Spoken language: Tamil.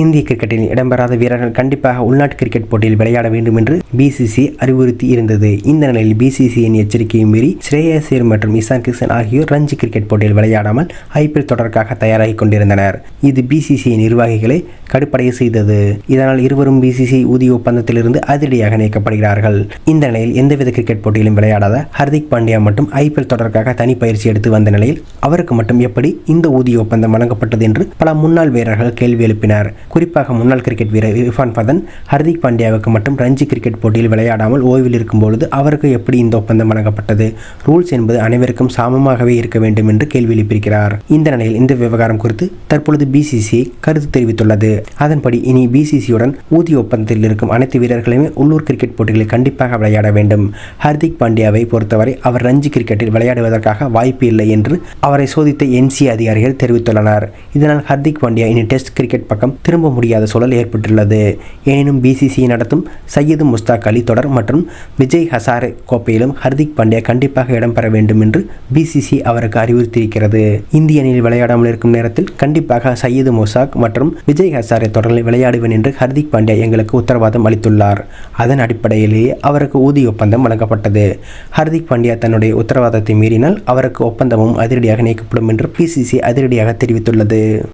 இந்திய கிரிக்கெட்டில் இடம்பெறாத வீரர்கள் கண்டிப்பாக உள்நாட்டு கிரிக்கெட் போட்டியில் விளையாட வேண்டும் என்று பிசிசி அறிவுறுத்தி இருந்தது. இந்த நிலையில் பிசிசியின் எச்சரிக்கையை மீறி ஸ்ரேயாசியர் மற்றும் இசான் கிஷன் ஆகியோர் ரஞ்சி கிரிக்கெட் போட்டியில் விளையாடாமல் ஐபிஎல் தொடருக்காக தயாராகி கொண்டிருந்தனர். இது பிசிசி நிர்வாகிகளை கடுப்படைய செய்தது. இதனால் இருவரும் பிசிசி ஊதிய ஒப்பந்தத்திலிருந்து அதிரடியாக நீக்கப்படுகிறார்கள். இந்த நிலையில் எந்தவித கிரிக்கெட் போட்டியிலும் விளையாடாத ஹர்திக் பாண்டியா மட்டும் ஐபிஎல் தொடருக்காக தனி பயிற்சி எடுத்து வந்த நிலையில் அவருக்கு மட்டும் எப்படி இந்த ஊதிய ஒப்பந்தம் வழங்கப்பட்டது என்று பல முன்னாள் வீரர்கள் கேள்வி எழுப்பினர். குறிப்பாக முன்னாள் கிரிக்கெட் வீரர் இர்ஃபான் பதன் ஹர்திக் பாண்டியாவுக்கு மட்டும் ரஞ்சி கிரிக்கெட் போட்டியில் விளையாடாமல் ஓய்வில் இருக்கும்பொழுது அவருக்கு எப்படி இந்த ஒப்பந்தம் வழங்கப்பட்டது? ரூல்ஸ் என்பது அனைவருக்கும் சமமாகவே இருக்க வேண்டும் என்று கேள்வி எழுப்பியிருக்கிறார். இந்த நிலையில் இந்த விவகாரம் குறித்து தற்பொழுது பிசிசி கருத்து தெரிவித்துள்ளது. அதன்படி இனி பிசிசியுடன் ஊதிய ஒப்பந்தத்தில் இருக்கும் அனைத்து வீரர்களுமே உள்ளூர் கிரிக்கெட் போட்டிகளில் கண்டிப்பாக விளையாட வேண்டும். ஹர்திக் பாண்டியாவை பொறுத்தவரை அவர் ரஞ்சி கிரிக்கெட்டில் விளையாடுவதற்காக வாய்ப்பு இல்லை என்று அவரை சோதித்த என்சி அதிகாரிகள் தெரிவித்துள்ளனர். இதனால் ஹர்திக் பாண்டியா இனி டெஸ்ட் கிரிக்கெட் பக்கம் திரும்ப முடியாத சூழல் ஏற்பட்டுள்ளது. எனினும் பிசிசி நடத்தும் சையது முஸ்தாக் அலி தொடர் மற்றும் விஜய் ஹசாரே கோப்பையிலும் ஹர்திக் பாண்டியா கண்டிப்பாக இடம்பெற வேண்டும் என்று பிசிசி அவருக்கு அறிவுறுத்தியிருக்கிறது. இந்திய அணியில் விளையாடாமல் இருக்கும் நேரத்தில் கண்டிப்பாக சையது முசாக் மற்றும் விஜய் ஹசாரே தொடரில் விளையாடுவேன் என்று ஹர்திக் பாண்டியா எங்களுக்கு உத்தரவாதம் அளித்துள்ளார். அதன் அடிப்படையிலேயே அவருக்கு ஊதிய ஒப்பந்தம் வழங்கப்பட்டது. ஹர்திக் பாண்டியா தன்னுடைய உத்தரவாதத்தை மீறினால் அவருக்கு ஒப்பந்தமும் அதிரடியாக நீக்கப்படும் என்று பிசிசி அதிரடியாக தெரிவித்துள்ளது.